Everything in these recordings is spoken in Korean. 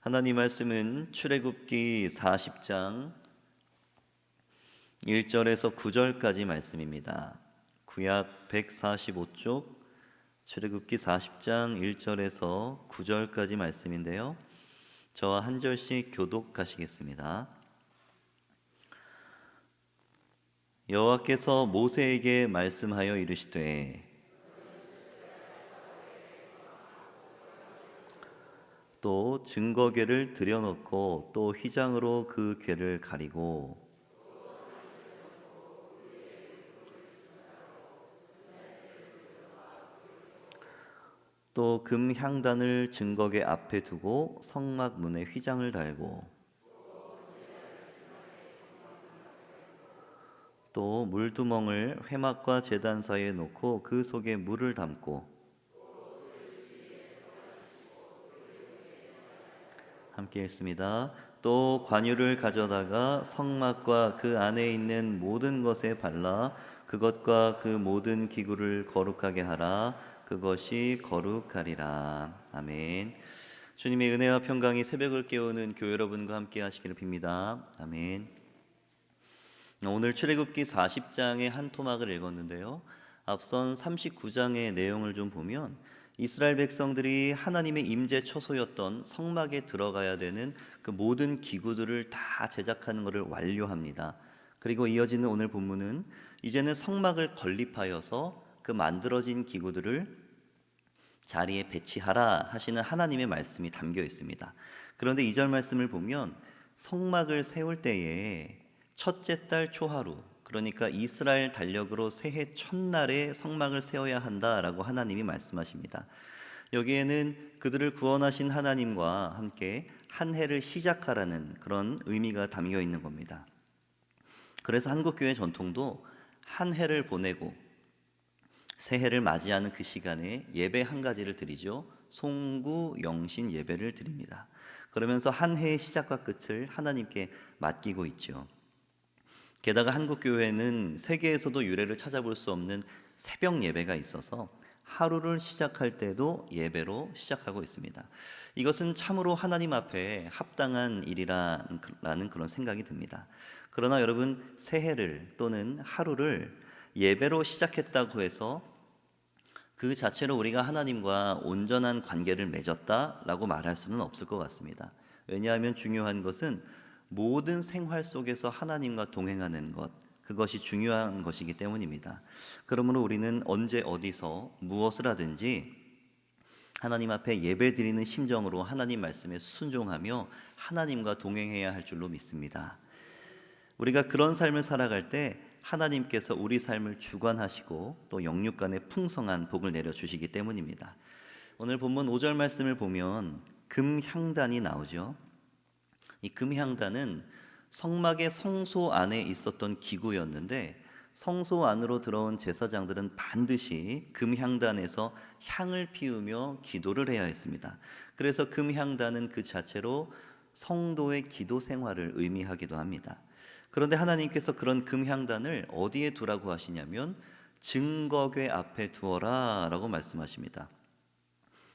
하나님 말씀은 출애굽기 40장 1절에서 9절까지 말씀입니다. 구약 145쪽 출애굽기 40장 1절에서 9절까지 말씀인데요. 저와 한 절씩 교독하시겠습니다. 여호와께서 모세에게 말씀하여 이르시되 또 증거궤를 들여놓고 또 휘장으로 그 궤를 가리고 또 금향단을 증거궤 앞에 두고 성막 문에 휘장을 달고 또 물두멍을 회막과 제단 사이에 놓고 그 속에 물을 담고 함께 읽습니다. 또 관유를 가져다가 성막과 그 안에 있는 모든 것에 발라 그것과 그 모든 기구를 거룩하게 하라. 그것이 거룩하리라. 아멘. 주님의 은혜와 평강이 새벽을 깨우는 교회 여러분과 함께 하시기를 빕니다. 아멘. 오늘 출애굽기 40장의 한 토막을 읽었는데요. 앞선 39장의 내용을 좀 보면 이스라엘 백성들이 하나님의 임재 초소였던 성막에 들어가야 되는 그 모든 기구들을 다 제작하는 것을 완료합니다. 그리고 이어지는 오늘 본문은 이제는 성막을 건립하여서 그 만들어진 기구들을 자리에 배치하라 하시는 하나님의 말씀이 담겨 있습니다. 그런데 이 절 말씀을 보면 성막을 세울 때에 첫째 달 초하루 그러니까 이스라엘 달력으로 새해 첫날에 성막을 세워야 한다라고 하나님이 말씀하십니다. 여기에는 그들을 구원하신 하나님과 함께 한 해를 시작하라는 그런 의미가 담겨 있는 겁니다. 그래서 한국교회 전통도 한 해를 보내고 새해를 맞이하는 그 시간에 예배 한 가지를 드리죠. 송구 영신 예배를 드립니다. 그러면서 한 해의 시작과 끝을 하나님께 맡기고 있죠. 게다가 한국 교회는 세계에서도 유래를 찾아볼 수 없는 새벽 예배가 있어서 하루를 시작할 때도 예배로 시작하고 있습니다. 이것은 참으로 하나님 앞에 합당한 일이라는 그런 생각이 듭니다. 그러나 여러분 새해를 또는 하루를 예배로 시작했다고 해서 그 자체로 우리가 하나님과 온전한 관계를 맺었다라고 말할 수는 없을 것 같습니다. 왜냐하면 중요한 것은 모든 생활 속에서 하나님과 동행하는 것, 그것이 중요한 것이기 때문입니다. 그러므로 우리는 언제 어디서 무엇을 하든지 하나님 앞에 예배 드리는 심정으로 하나님 말씀에 순종하며 하나님과 동행해야 할 줄로 믿습니다. 우리가 그런 삶을 살아갈 때 하나님께서 우리 삶을 주관하시고 또 영육 간에 풍성한 복을 내려 주시기 때문입니다. 오늘 본문 5절 말씀을 보면 금향단이 나오죠. 이 금향단은 성막의 성소 안에 있었던 기구였는데 성소 안으로 들어온 제사장들은 반드시 금향단에서 향을 피우며 기도를 해야 했습니다. 그래서 금향단은 그 자체로 성도의 기도 생활을 의미하기도 합니다. 그런데 하나님께서 그런 금향단을 어디에 두라고 하시냐면 증거궤 앞에 두어라라고 말씀하십니다.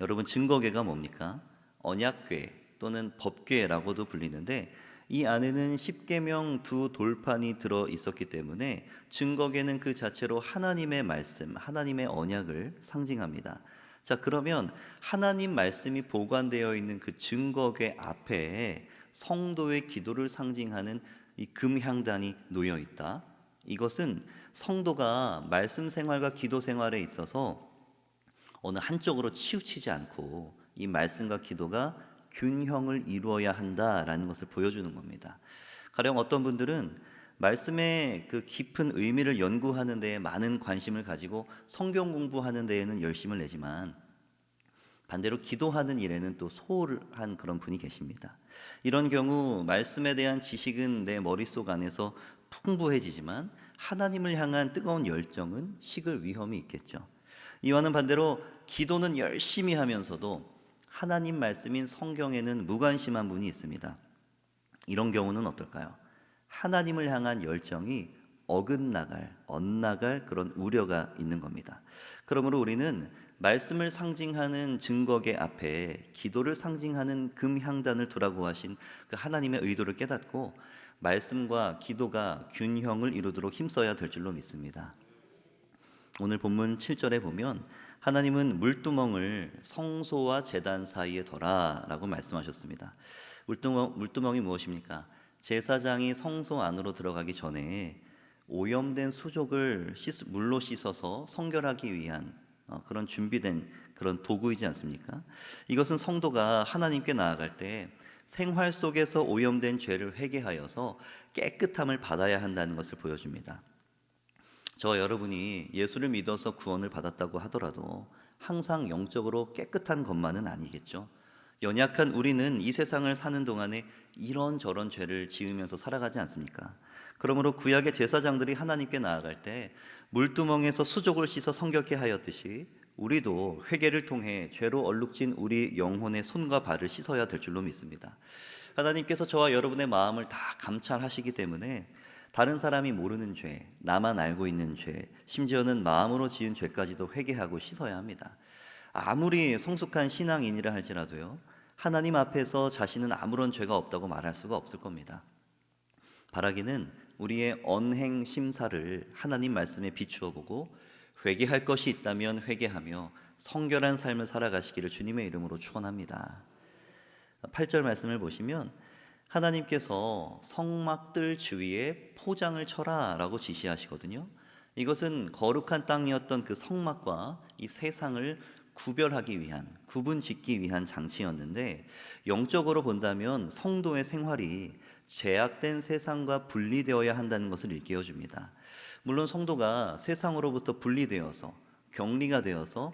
여러분 증거궤가 뭡니까? 언약궤 또는 법궤라고도 불리는데 이 안에는 십계명 두 돌판이 들어 있었기 때문에 증거궤는 그 자체로 하나님의 말씀, 하나님의 언약을 상징합니다. 자, 그러면 하나님 말씀이 보관되어 있는 그 증거궤 앞에 성도의 기도를 상징하는 이 금향단이 놓여 있다. 이것은 성도가 말씀 생활과 기도 생활에 있어서 어느 한쪽으로 치우치지 않고 이 말씀과 기도가 균형을 이루어야 한다라는 것을 보여주는 겁니다. 가령 어떤 분들은 말씀의 그 깊은 의미를 연구하는 데에 많은 관심을 가지고 성경 공부하는 데에는 열심을 내지만 반대로 기도하는 일에는 또 소홀한 그런 분이 계십니다. 이런 경우 말씀에 대한 지식은 내 머릿속 안에서 풍부해지지만 하나님을 향한 뜨거운 열정은 식을 위험이 있겠죠. 이와는 반대로 기도는 열심히 하면서도 하나님 말씀인 성경에는 무관심한 분이 있습니다. 이런 경우는 어떨까요? 하나님을 향한 열정이 어긋나갈, 엇나갈 그런 우려가 있는 겁니다. 그러므로 우리는 말씀을 상징하는 증거계 앞에 기도를 상징하는 금향단을 두라고 하신 그 하나님의 의도를 깨닫고 말씀과 기도가 균형을 이루도록 힘써야 될 줄로 믿습니다. 오늘 본문 7절에 보면 하나님은 물두멍을 성소와 제단 사이에 둬라라고 말씀하셨습니다. 물두멍, 물두멍이 무엇입니까? 제사장이 성소 안으로 들어가기 전에 오염된 수족을 씻, 물로 씻어서 성결하기 위한 어, 그런 준비된 그런 도구이지 않습니까? 이것은 성도가 하나님께 나아갈 때 생활 속에서 오염된 죄를 회개하여서 깨끗함을 받아야 한다는 것을 보여줍니다. 저 여러분이 예수를 믿어서 구원을 받았다고 하더라도 항상 영적으로 깨끗한 것만은 아니겠죠. 연약한 우리는 이 세상을 사는 동안에 이런저런 죄를 지으면서 살아가지 않습니까? 그러므로 구약의 제사장들이 하나님께 나아갈 때 물두멍에서 수족을 씻어 성결케 하였듯이 우리도 회개를 통해 죄로 얼룩진 우리 영혼의 손과 발을 씻어야 될 줄로 믿습니다. 하나님께서 저와 여러분의 마음을 다 감찰하시기 때문에 다른 사람이 모르는 죄, 나만 알고 있는 죄, 심지어는 마음으로 지은 죄까지도 회개하고 씻어야 합니다. 아무리 성숙한 신앙인이라 할지라도요, 하나님 앞에서 자신은 아무런 죄가 없다고 말할 수가 없을 겁니다. 바라기는 우리의 언행 심사를 하나님 말씀에 비추어 보고 회개할 것이 있다면 회개하며 성결한 삶을 살아가시기를 주님의 이름으로 축원합니다. 8절 말씀을 보시면 하나님께서 성막들 주위에 포장을 쳐라라고 지시하시거든요. 이것은 거룩한 땅이었던 그 성막과 이 세상을 구별하기 위한 구분 짓기 위한 장치였는데 영적으로 본다면 성도의 생활이 죄악된 세상과 분리되어야 한다는 것을 일깨워 줍니다. 물론 성도가 세상으로부터 분리되어서 격리가 되어서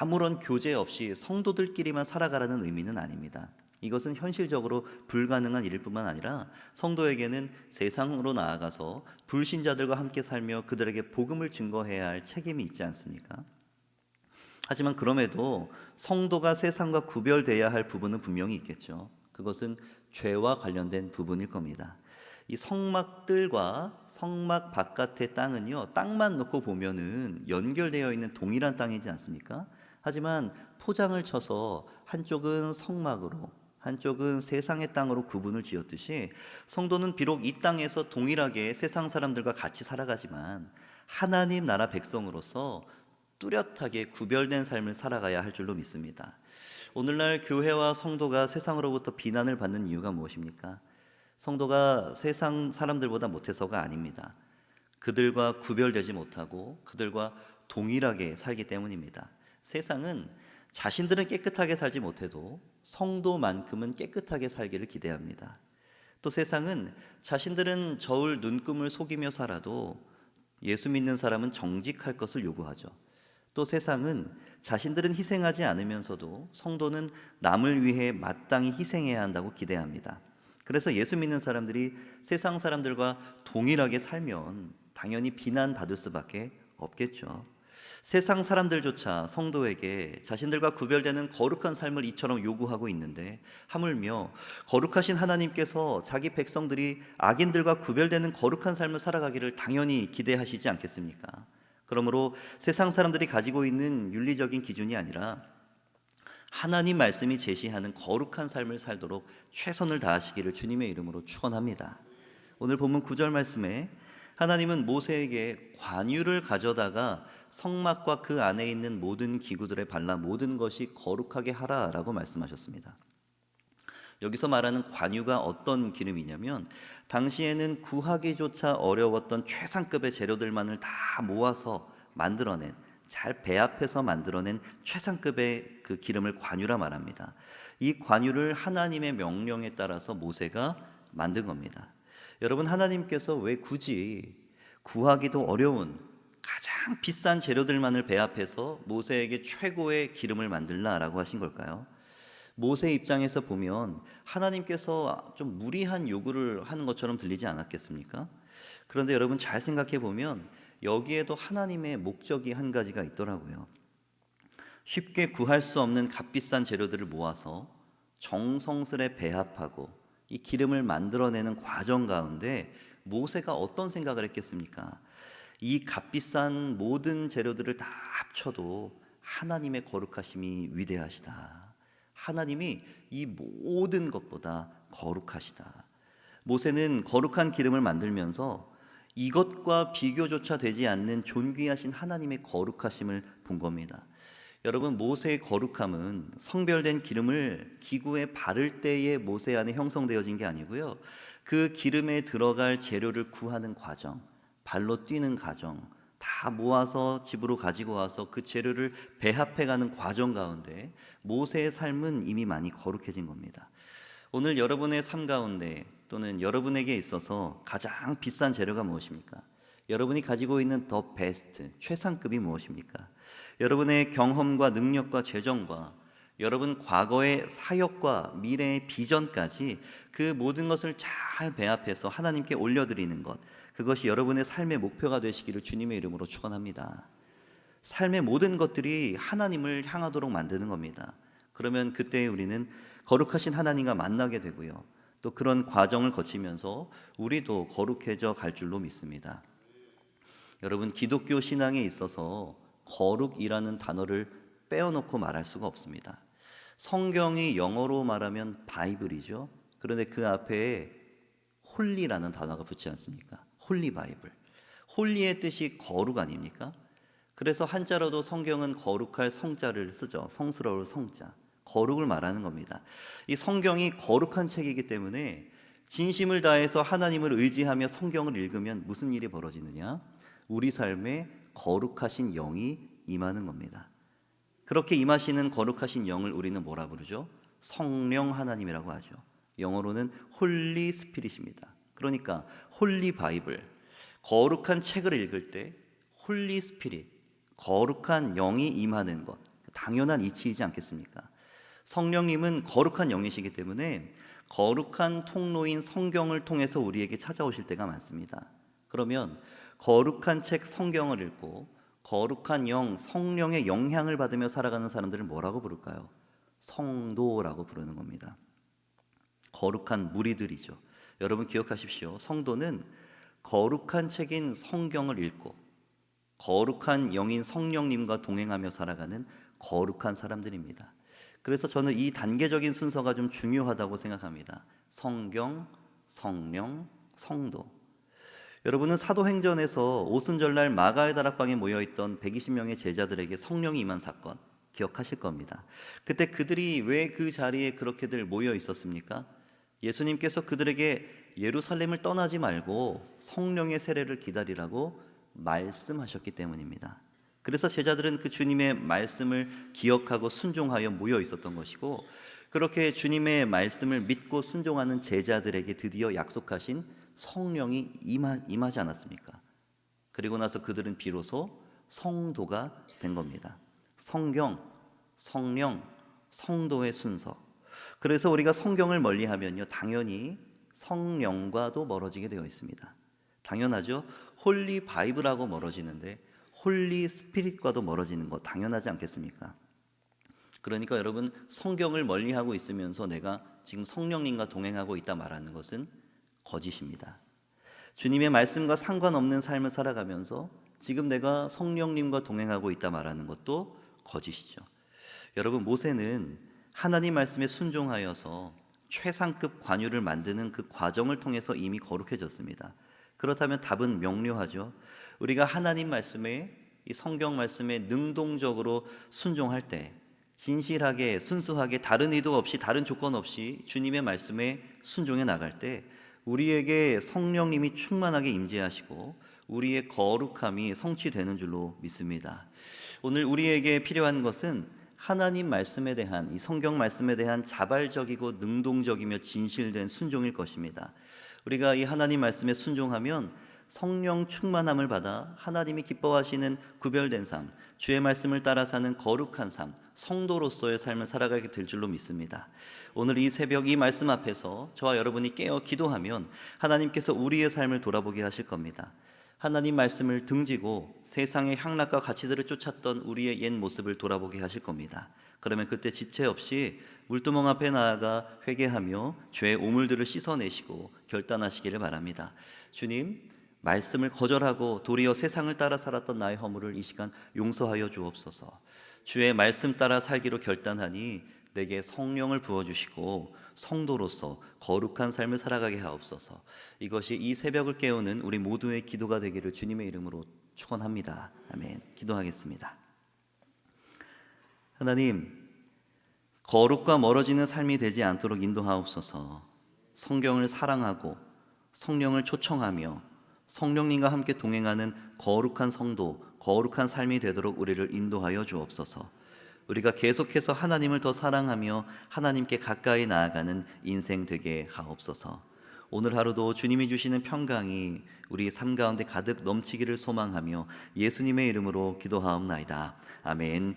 아무런 교제 없이 성도들끼리만 살아가라는 의미는 아닙니다. 이것은 현실적으로 불가능한 일일 뿐만 아니라 성도에게는 세상으로 나아가서 불신자들과 함께 살며 그들에게 복음을 증거해야 할 책임이 있지 않습니까? 하지만 그럼에도 성도가 세상과 구별돼야 할 부분은 분명히 있겠죠. 그것은 죄와 관련된 부분일 겁니다. 이 성막들과 성막 바깥의 땅은요, 땅만 놓고 보면은 연결되어 있는 동일한 땅이지 않습니까? 하지만 포장을 쳐서 한쪽은 성막으로, 한쪽은 세상의 땅으로 구분을 지었듯이 성도는 비록 이 땅에서 동일하게 세상 사람들과 같이 살아가지만 하나님 나라 백성으로서 뚜렷하게 구별된 삶을 살아가야 할 줄로 믿습니다. 오늘날 교회와 성도가 세상으로부터 비난을 받는 이유가 무엇입니까? 성도가 세상 사람들보다 못해서가 아닙니다. 그들과 구별되지 못하고 그들과 동일하게 살기 때문입니다. 세상은 자신들은 깨끗하게 살지 못해도 성도만큼은 깨끗하게 살기를 기대합니다. 또 세상은 자신들은 저울 눈금을 속이며 살아도 예수 믿는 사람은 정직할 것을 요구하죠. 또 세상은 자신들은 희생하지 않으면서도 성도는 남을 위해 마땅히 희생해야 한다고 기대합니다. 그래서 예수 믿는 사람들이 세상 사람들과 동일하게 살면 당연히 비난받을 수밖에 없겠죠. 세상 사람들조차 성도에게 자신들과 구별되는 거룩한 삶을 이처럼 요구하고 있는데 하물며 거룩하신 하나님께서 자기 백성들이 악인들과 구별되는 거룩한 삶을 살아가기를 당연히 기대하시지 않겠습니까? 그러므로 세상 사람들이 가지고 있는 윤리적인 기준이 아니라 하나님 말씀이 제시하는 거룩한 삶을 살도록 최선을 다하시기를 주님의 이름으로 축원합니다. 오늘 본문 9절 말씀에 하나님은 모세에게 관유를 가져다가 성막과 그 안에 있는 모든 기구들에 발라 모든 것이 거룩하게 하라라고 말씀하셨습니다. 여기서 말하는 관유가 어떤 기름이냐면 당시에는 구하기조차 어려웠던 최상급의 재료들만을 다 모아서 만들어낸 잘 배합해서 만들어낸 최상급의 그 기름을 관유라 말합니다. 이 관유를 하나님의 명령에 따라서 모세가 만든 겁니다. 여러분 하나님께서 왜 굳이 구하기도 어려운 가장 비싼 재료들만을 배합해서 모세에게 최고의 기름을 만들라라고 하신 걸까요? 모세 입장에서 보면 하나님께서 좀 무리한 요구를 하는 것처럼 들리지 않았겠습니까? 그런데 여러분 잘 생각해 보면 여기에도 하나님의 목적이 한 가지가 있더라고요. 쉽게 구할 수 없는 값비싼 재료들을 모아서 정성스레 배합하고 이 기름을 만들어내는 과정 가운데 모세가 어떤 생각을 했겠습니까? 이 값비싼 모든 재료들을 다 합쳐도 하나님의 거룩하심이 위대하시다. 하나님이 이 모든 것보다 거룩하시다. 모세는 거룩한 기름을 만들면서 이것과 비교조차 되지 않는 존귀하신 하나님의 거룩하심을 본 겁니다. 여러분 모세의 거룩함은 성별된 기름을 기구에 바를 때의 모세 안에 형성되어진 게 아니고요. 그 기름에 들어갈 재료를 구하는 과정, 발로 뛰는 과정, 다 모아서 집으로 가지고 와서 그 재료를 배합해 가는 과정 가운데 모세의 삶은 이미 많이 거룩해진 겁니다. 오늘 여러분의 삶 가운데 또는 여러분에게 있어서 가장 비싼 재료가 무엇입니까? 여러분이 가지고 있는 더 베스트 최상급이 무엇입니까? 여러분의 경험과 능력과 재정과 여러분 과거의 사역과 미래의 비전까지 그 모든 것을 잘 배합해서 하나님께 올려드리는 것 그것이 여러분의 삶의 목표가 되시기를 주님의 이름으로 축원합니다. 삶의 모든 것들이 하나님을 향하도록 만드는 겁니다. 그러면 그때 우리는 거룩하신 하나님과 만나게 되고요. 또 그런 과정을 거치면서 우리도 거룩해져 갈 줄로 믿습니다. 여러분 기독교 신앙에 있어서 거룩이라는 단어를 빼어놓고 말할 수가 없습니다. 성경이 영어로 말하면 바이블이죠. 그런데 그 앞에 홀리라는 단어가 붙지 않습니까? 홀리 바이블. 홀리의 뜻이 거룩 아닙니까? 그래서 한자로도 성경은 거룩할 성자를 쓰죠. 성스러울 성자. 거룩을 말하는 겁니다. 이 성경이 거룩한 책이기 때문에 진심을 다해서 하나님을 의지하며 성경을 읽으면 무슨 일이 벌어지느냐? 우리 삶에 거룩하신 영이 임하는 겁니다. 그렇게 임하시는 거룩하신 영을 우리는 뭐라 부르죠? 성령 하나님이라고 하죠. 영어로는 홀리 스피릿입니다. 그러니까 홀리 바이블, 거룩한 책을 읽을 때 홀리 스피릿, 거룩한 영이 임하는 것, 당연한 이치이지 않겠습니까? 성령님은 거룩한 영이시기 때문에 거룩한 통로인 성경을 통해서 우리에게 찾아오실 때가 많습니다. 그러면 거룩한 책 성경을 읽고 거룩한 영 성령의 영향을 받으며 살아가는 사람들을 뭐라고 부를까요? 성도라고 부르는 겁니다. 거룩한 무리들이죠. 여러분 기억하십시오. 성도는 거룩한 책인 성경을 읽고 거룩한 영인 성령님과 동행하며 살아가는 거룩한 사람들입니다. 그래서 저는 이 단계적인 순서가 좀 중요하다고 생각합니다. 성경, 성령, 성도. 여러분은 사도행전에서 오순절날 마가의 다락방에 모여 있던 120명의 제자들에게 성령이 임한 사건 기억하실 겁니다. 그때 그들이 왜 그 자리에 그렇게들 모여 있었습니까? 예수님께서 그들에게 예루살렘을 떠나지 말고 성령의 세례를 기다리라고 말씀하셨기 때문입니다. 그래서 제자들은 그 주님의 말씀을 기억하고 순종하여 모여 있었던 것이고 그렇게 주님의 말씀을 믿고 순종하는 제자들에게 드디어 약속하신 성령이 임하, 임하지 않았습니까? 그리고 나서 그들은 비로소 성도가 된 겁니다. 성경, 성령, 성도의 순서. 그래서 우리가 성경을 멀리 하면요, 당연히 성령과도 멀어지게 되어 있습니다. 당연하죠. 홀리 바이블하고 멀어지는데 홀리 스피릿과도 멀어지는 거 당연하지 않겠습니까? 그러니까 여러분 성경을 멀리하고 있으면서 내가 지금 성령님과 동행하고 있다 말하는 것은 거짓입니다. 주님의 말씀과 상관없는 삶을 살아가면서 지금 내가 성령님과 동행하고 있다 말하는 것도 거짓이죠. 여러분 모세는 하나님 말씀에 순종하여서 최상급 관유를 만드는 그 과정을 통해서 이미 거룩해졌습니다. 그렇다면 답은 명료하죠. 우리가 하나님 말씀에 이 성경 말씀에 능동적으로 순종할 때 진실하게 순수하게 다른 의도 없이 다른 조건 없이 주님의 말씀에 순종해 나갈 때 우리에게 성령님이 충만하게 임재하시고 우리의 거룩함이 성취되는 줄로 믿습니다. 오늘 우리에게 필요한 것은 하나님 말씀에 대한 이 성경 말씀에 대한 자발적이고 능동적이며 진실된 순종일 것입니다. 우리가 이 하나님 말씀에 순종하면 성령 충만함을 받아 하나님이 기뻐하시는 구별된 삶, 주의 말씀을 따라 사는 거룩한 삶, 성도로서의 삶을 살아가게 될 줄로 믿습니다. 오늘 이 새벽 이 말씀 앞에서 저와 여러분이 깨어 기도하면 하나님께서 우리의 삶을 돌아보게 하실 겁니다. 하나님 말씀을 등지고 세상의 향락과 가치들을 쫓았던 우리의 옛 모습을 돌아보게 하실 겁니다. 그러면 그때 지체 없이 물두멍 앞에 나아가 회개하며 죄의 오물들을 씻어내시고 결단하시기를 바랍니다. 주님, 말씀을 거절하고 도리어 세상을 따라 살았던 나의 허물을 이 시간 용서하여 주옵소서. 주의 말씀 따라 살기로 결단하니 내게 성령을 부어 주시고 성도로서 거룩한 삶을 살아가게 하옵소서. 이것이 이 새벽을 깨우는 우리 모두의 기도가 되기를 주님의 이름으로 축원합니다. 아멘. 기도하겠습니다. 하나님, 거룩과 멀어지는 삶이 되지 않도록 인도하옵소서. 성경을 사랑하고 성령을 초청하며 성령님과 함께 동행하는 거룩한 성도, 거룩한 삶이 되도록 우리를 인도하여 주옵소서. 우리가 계속해서 하나님을 더 사랑하며 하나님께 가까이 나아가는 인생 되게 하옵소서. 오늘 하루도 주님이 주시는 평강이 우리 삶 가운데 가득 넘치기를 소망하며 예수님의 이름으로 기도하옵나이다. 아멘.